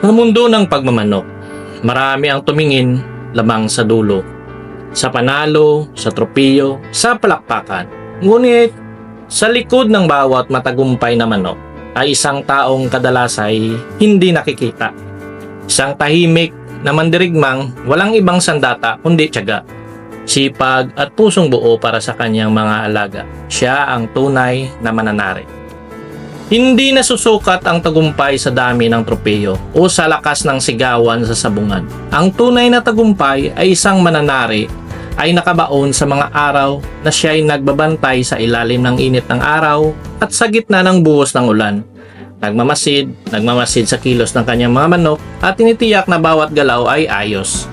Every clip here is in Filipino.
Sa mundo ng pagmamanok, marami ang tumingin lamang sa dulo. Sa panalo, sa tropiyo, sa palakpakan. Ngunit, sa likod ng bawat matagumpay na manok ay isang taong kadalas ay hindi nakikita. Isang tahimik na mandirigmang walang ibang sandata kundi tiyaga. Sipag at pusong buo para sa kanyang mga alaga. Siya ang tunay na mananari. Hindi nasusukat ang tagumpay sa dami ng tropeyo o sa lakas ng sigawan sa sabungan. Ang tunay na tagumpay ay isang mananari ay nakabaon sa mga araw na siya ay nagbabantay sa ilalim ng init ng araw at sa gitna ng buhos ng ulan. Nagmamasid, nagmamasid sa kilos ng kanyang mga manok at tinitiyak na bawat galaw ay ayos.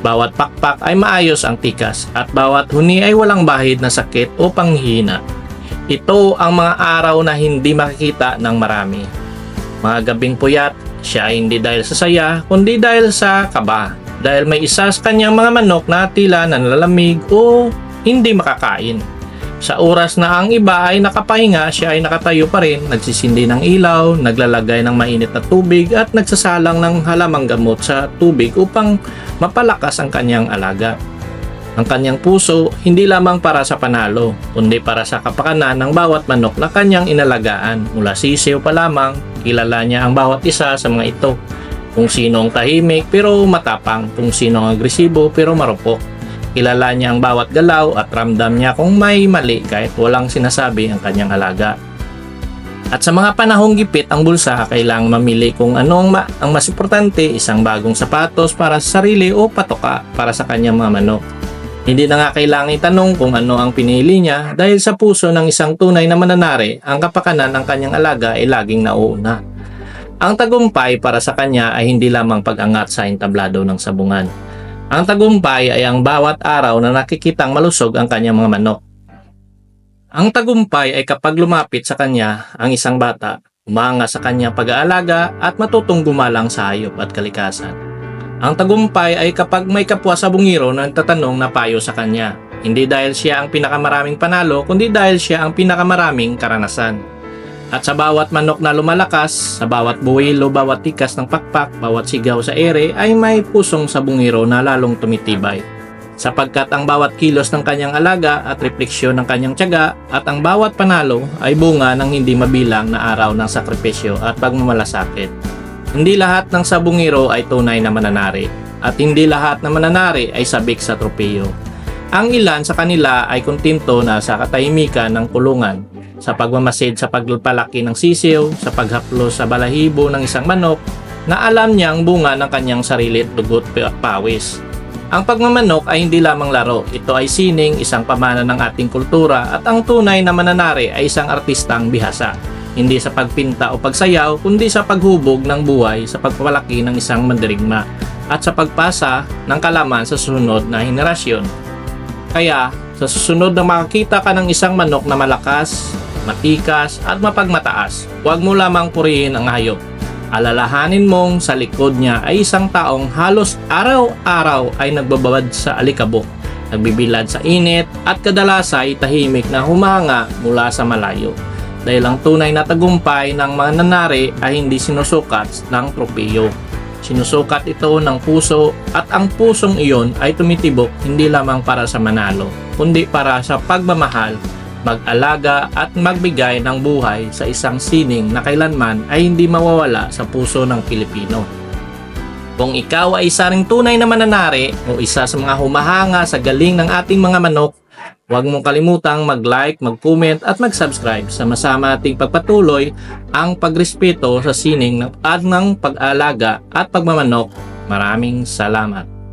Bawat pakpak ay maayos ang tikas at bawat huni ay walang bahid na sakit o panghihina. Ito ang mga araw na hindi makikita ng marami. Mga gabing puyat, siya hindi dahil sa saya, kundi dahil sa kaba. Dahil may isa sa kanyang mga manok na tila nanlalamig o hindi makakain. Sa oras na ang iba ay nakapahinga, siya ay nakatayo pa rin, nagsisindi ng ilaw, naglalagay ng mainit na tubig at nagsasalang ng halamang gamot sa tubig upang mapalakas ang kanyang alaga. Ang kanyang puso hindi lamang para sa panalo, kundi para sa kapakanan ng bawat manok na kanyang inalagaan. Mula sisiw pa lamang, kilala niya ang bawat isa sa mga ito. Kung sino ang tahimik pero matapang, kung sino ang agresibo pero marupok. Kilala niya ang bawat galaw at ramdam niya kung may mali kahit walang sinasabi ang kanyang alaga. At sa mga panahong gipit ang bulsa, kailangang mamili kung ano ang, ma- ang mas importante, isang bagong sapatos para sa sarili o patoka para sa kanyang mga manok. Hindi na nga kailangan itanong kung ano ang pinili niya dahil sa puso ng isang tunay na mananari, ang kapakanan ng kanyang alaga ay laging nauuna. Ang tagumpay para sa kanya ay hindi lamang pag-angat sa entablado ng sabungan. Ang tagumpay ay ang bawat araw na nakikitang malusog ang kanyang mga manok. Ang tagumpay ay kapag lumapit sa kanya ang isang bata, umanga sa kanyang pag-aalaga at matutong gumalang sa hayop at kalikasan. Ang tagumpay ay kapag may kapwa sa bungiro na nagtatanong na payo sa kanya. Hindi dahil siya ang pinakamaraming panalo, kundi dahil siya ang pinakamaraming karanasan. At sa bawat manok na lumalakas, sa bawat buwil o bawat tikas ng pakpak, bawat sigaw sa ere ay may pusong sa bungiro na lalong tumitibay. Sapagkat ang bawat kilos ng kanyang alaga at refleksyon ng kanyang tiyaga at ang bawat panalo ay bunga ng hindi mabilang na araw ng sakripisyo at pagmamalasakit. Hindi lahat ng sabungiro ay tunay na mananari at hindi lahat na mananari ay sabik sa tropeyo. Ang ilan sa kanila ay kontento na sa katahimikan ng kulungan, sa pagmamasid sa pagpalaki ng sisiw, sa paghaplo sa balahibo ng isang manok, na alam niyang bunga ng kanyang sarili at dugot at pawis. Ang pagmamanok ay hindi lamang laro, ito ay sining, isang pamana ng ating kultura at ang tunay na mananari ay isang artistang bihasa. Hindi sa pagpinta o pagsayaw, kundi sa paghubog ng buhay sa pagpapalaki ng isang mandirigma at sa pagpasa ng kalaman sa susunod na henerasyon. Kaya, sa susunod na makakita ka ng isang manok na malakas, matikas at mapagmataas, huwag mo lamang purihin ang hayop. Alalahanin mong sa likod niya ay isang taong halos araw-araw ay nagbababad sa alikabok, nagbibilad sa init at kadalas ay tahimik na humanga mula sa malayo. Dahil ang tunay na tagumpay ng mga nanari ay hindi sinusukat ng tropeyo. Sinusukat ito ng puso at ang pusong iyon ay tumitibok hindi lamang para sa manalo, kundi para sa pagmamahal mag-alaga at magbigay ng buhay sa isang sining na kailanman ay hindi mawawala sa puso ng Pilipino. Kung ikaw ay isa tunay na mananari o isa sa mga humahanga sa galing ng ating mga manok, huwag mong kalimutang mag-like, mag-comment at mag-subscribe sa masama ating pagpatuloy ang pagrespeto sa sining ng, at ng pag-alaga at pagmamanok. Maraming salamat.